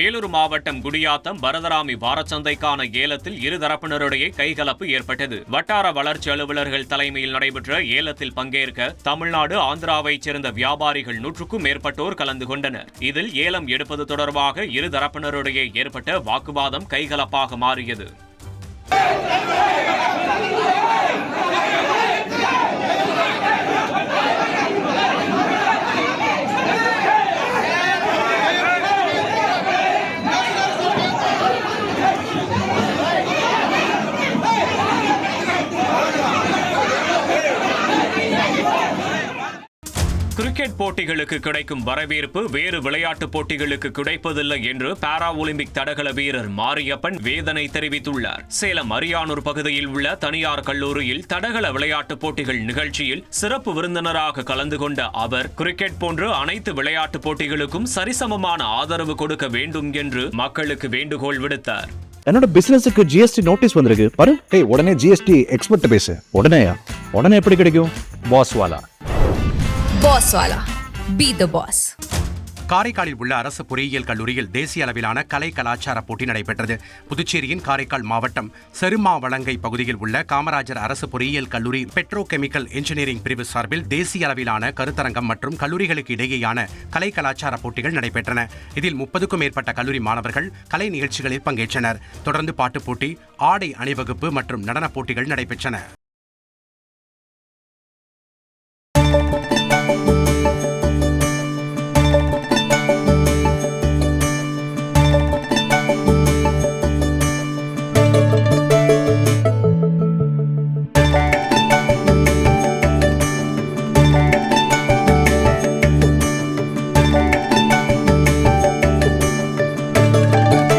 வேலூர் மாவட்டம் குடியாத்தம் பரதராமி வாரச்சந்தைக்கான ஏலத்தில் இருதரப்பினரிடையே கைகலப்பு ஏற்பட்டது. வட்டார வளர்ச்சி அலுவலர்கள் தலைமையில் நடைபெற்ற ஏலத்தில் பங்கேற்க தமிழ்நாடு ஆந்திராவைச் சேர்ந்த வியாபாரிகள் நூற்றுக்கும் மேற்பட்டோர் கலந்து கொண்டனர். இதில் ஏலம் எடுப்பது தொடர்பாக இருதரப்பினரிடையே ஏற்பட்ட வாக்குவாதம் கைகலப்பாக மாறியது. கிரிக்கெட் போட்டிகளுக்கு கிடைக்கும் வரவேற்பு வேறு விளையாட்டுப் போட்டிகளுக்கு கிடைப்பதில்லை என்று பாரா ஒலிம்பிக் தடகள வீரர் மாரியப்பன் வேதனை தெரிவித்துள்ளார். சேலம் அரியானூர் பகுதியில் உள்ள தனியார் கல்லூரியில் தடகள விளையாட்டுப் போட்டிகள் நிகழ்ச்சியில் சிறப்பு விருந்தினராக கலந்து கொண்ட அவர் கிரிக்கெட் போன்று அனைத்து விளையாட்டுப் போட்டிகளுக்கும் சரிசமமான ஆதரவு கொடுக்க வேண்டும் என்று மக்களுக்கு வேண்டுகோள் விடுத்தார். என்னோட பிசினஸுக்கு ஜிஎஸ்டி நோட்டீஸ் வந்திருக்கு. பாரு உடனே ஜிஎஸ்டி எக்ஸ்பர்ட் பேசு. உடனேயா? உடனே எப்படி கிடைக்கும்? பாஸ் வாலா. பி த பாஸ் காரைக்காலில் உள்ள அரசு பொறியியல் கல்லூரியில் தேசிய அளவிலான கலை கலாச்சார போட்டி நடைபெற்றது. புதுச்சேரியின் காரைக்கால் மாவட்டம் செருமாவளங்கை பகுதியில் உள்ள காமராஜர் அரசு பொறியியல் கல்லூரி பெட்ரோ கெமிக்கல் இன்ஜினியரிங் பிரிவு சார்பில் தேசிய அளவிலான கருத்தரங்கம் மற்றும் கல்லூரிகளுக்கு இடையேயான கலை கலாச்சார போட்டிகள் நடைபெற்றன. இதில் முப்பதுக்கும் மேற்பட்ட கல்லூரி மாணவர்கள் கலை நிகழ்ச்சிகளில் பங்கேற்றனர். தொடர்ந்து பாட்டுப் போட்டி ஆடை அணிவகுப்பு மற்றும் நடனப் போட்டிகள் நடைபெற்றன.